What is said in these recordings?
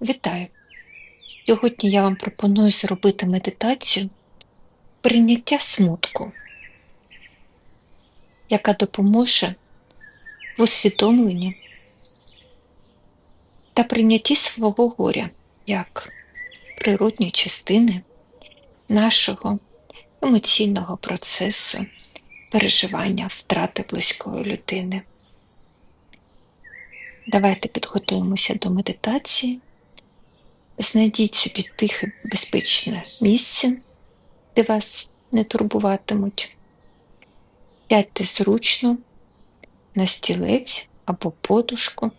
Вітаю! Сьогодні я вам пропоную зробити медитацію прийняття смутку, яка допоможе в усвідомленні та прийнятті свого горя як природньої частини нашого емоційного процесу переживання втрати близької людини. Давайте підготуємося до медитації. Знайдіть собі тихе, безпечне місце, де вас не турбуватимуть. Сядьте зручно на стілець або подушку.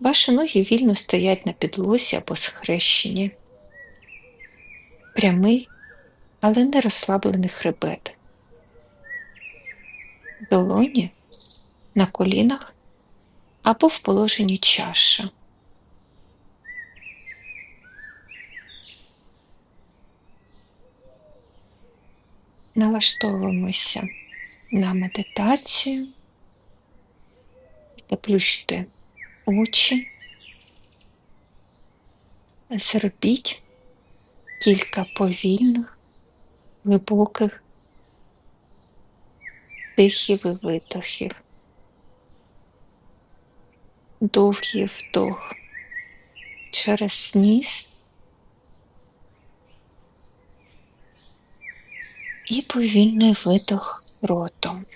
Ваші ноги вільно стоять на підлозі або схрещені. Прямий, але не розслаблений хребет. Долоні на колінах або в положенні чаша. Налаштовуємося на медитацію, заплющте очі, зробіть кілька повільних, глибоких вдихів і видохів, довгий вдох через ніс і повільний видох ротом.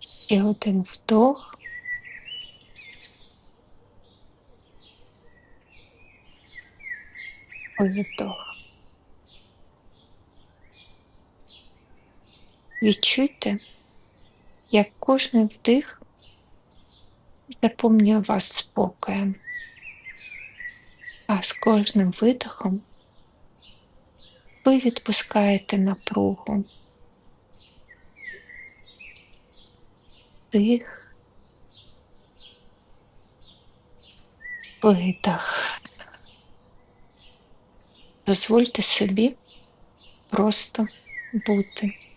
Ще один вдох. Видох. Відчуйте, як кожний вдих заповнює вас спокоєм, а з кожним видохом ви відпускаєте напругу. Вдих, видох. Дозвольте собі просто бути.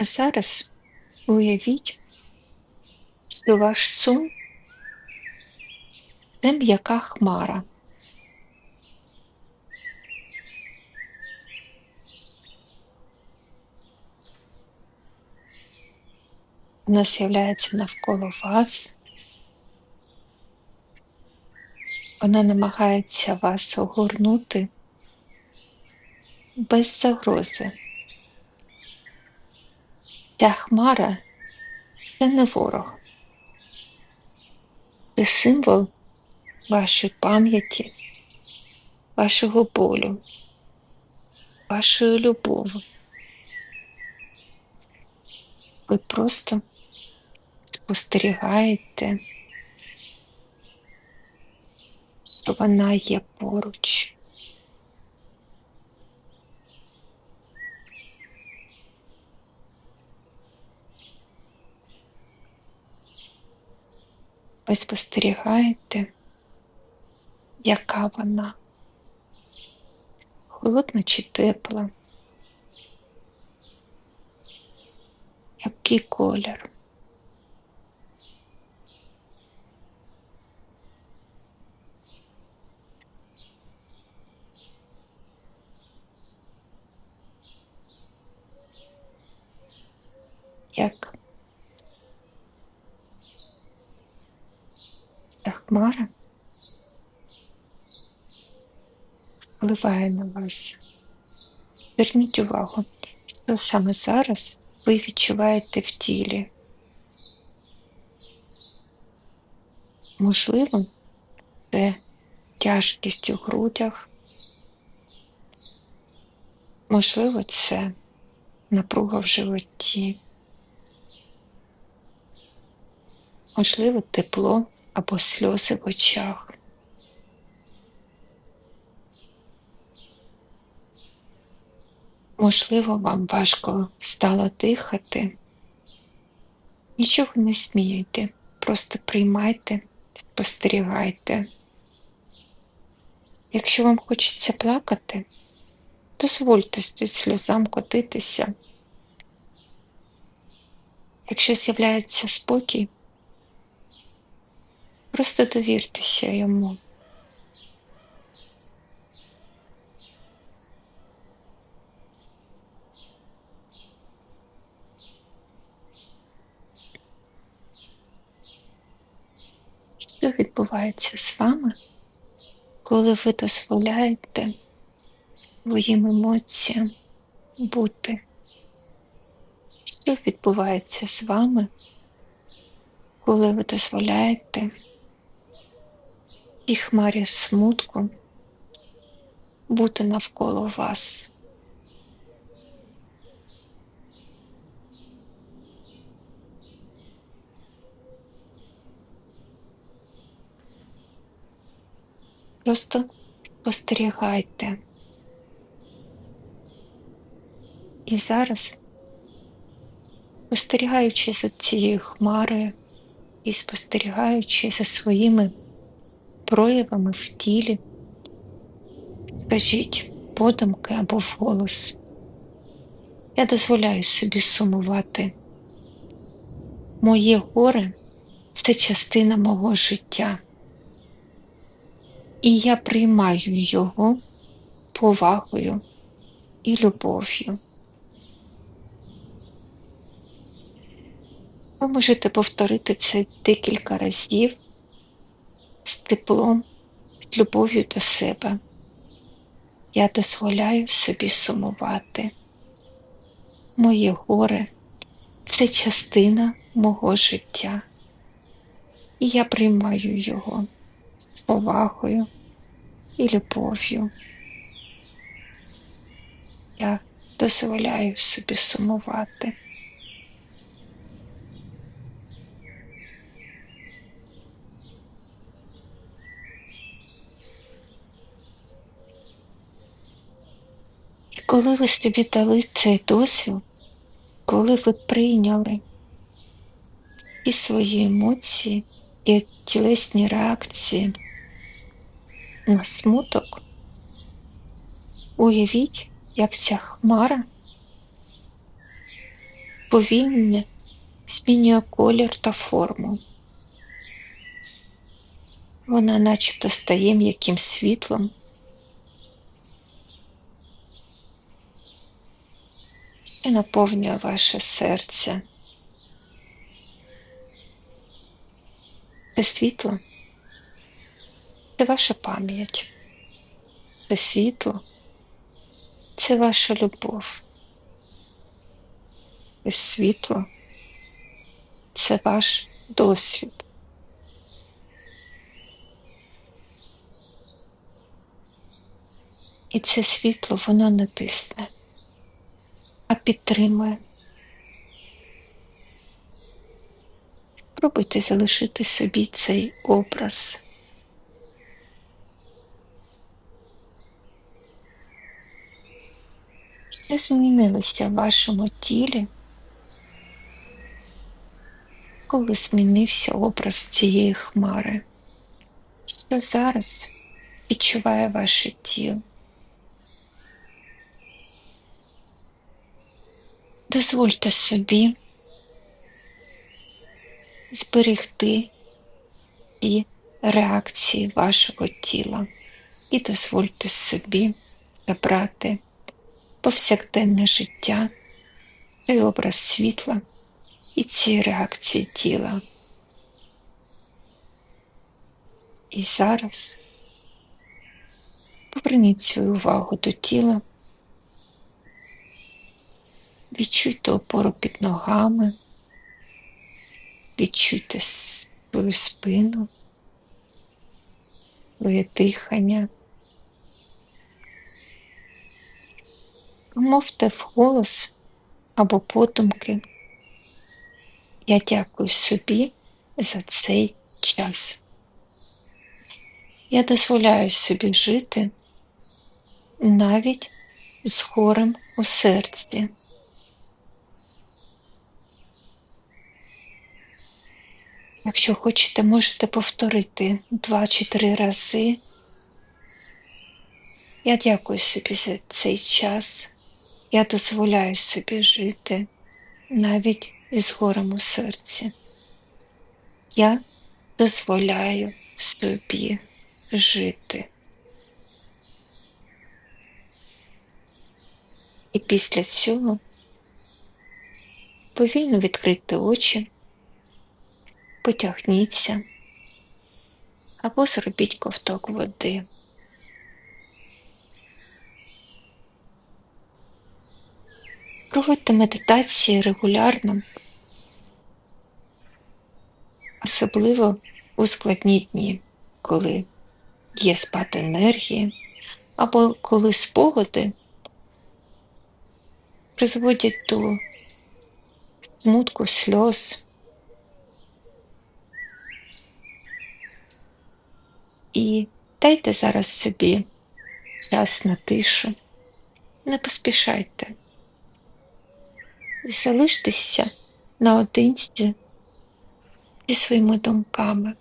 А зараз уявіть, що ваш сум це м'яка хмара. Вона з'являється навколо вас. Вона намагається вас огорнути без загрози. Ця хмара це не ворог, це символ вашої пам'яті, вашого болю, вашої любові. Ви просто спостерігаєте, що вона є поруч. Ви спостерігаєте, яка вона, холодна чи тепла, який колір. Як ця хмара впливає на вас. Зверніть увагу, що саме зараз ви відчуваєте в тілі. Можливо, це тяжкість у грудях, можливо, це напруга в животі, можливо, тепло або сльози в очах. Можливо, вам важко стало дихати. Нічого не змінюйте, просто приймайте, спостерігайте. Якщо вам хочеться плакати, Дозвольте сльозам котитися. Якщо з'являється спокій, просто довіртеся йому. Що відбувається з вами, коли ви дозволяєте своїм емоціям бути? Що відбувається з вами, коли ви дозволяєте цій хмарі смутку бути навколо вас? Просто спостерігайте. І зараз, спостерігаючи за цією хмарою і спостерігаючи за своїми проявами в тілі, скажіть подумки або вголос. Я дозволяю собі сумувати. Моє горе це частина мого життя і я приймаю його повагою і любов'ю. Ви можете повторити це декілька разів з теплом, з любов'ю до себе. Я дозволяю собі сумувати. Моє горе це частина мого життя, і я приймаю його з повагою і любов'ю. Я дозволяю собі сумувати. Коли ви собі дали цей досвід, коли ви прийняли всі свої емоції і тілесні реакції на смуток, уявіть, як ця хмара повільно змінює колір та форму. Вона начебто стає м'яким світлом, що наповнює ваше серце. Це світло це ваша пам'ять, це світло, це ваша любов. Це світло, це ваш досвід. І це світло воно не тисне, а підтримує. Спробуйте залишити собі цей образ. Що змінилося в вашому тілі, коли змінився образ цієї хмари? Що зараз відчуває ваше тіло? Дозвольте собі зберегти ті реакції вашого тіла і дозвольте собі забрати повсякденне життя, цей образ світла і ці реакції тіла. І зараз поверніть свою увагу до тіла, відчуйте опору під ногами, відчуйте свою спину, своє дихання. Мовте вголос або подумки. Я дякую собі за цей час. Я дозволяю собі жити навіть з горем у серці. Якщо хочете, можете повторити два чи три рази. Я дякую собі за цей час. Я дозволяю собі жити навіть із горем у серці. Я дозволяю собі жити. І після цього повільно відкрити очі, потягніться або зробіть ковток води. Проводьте медитації регулярно, особливо у складні дні, коли є спад енергії, або коли спогади призводять до смутку, сльоз. І дайте зараз собі час на тишу, не поспішайте. І залиштеся наодинці зі своїми думками,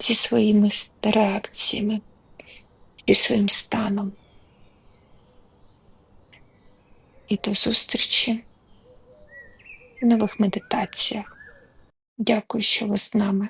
зі своїми реакціями, зі своїм станом. І до зустрічі в нових медитаціях. Дякую, що ви з нами.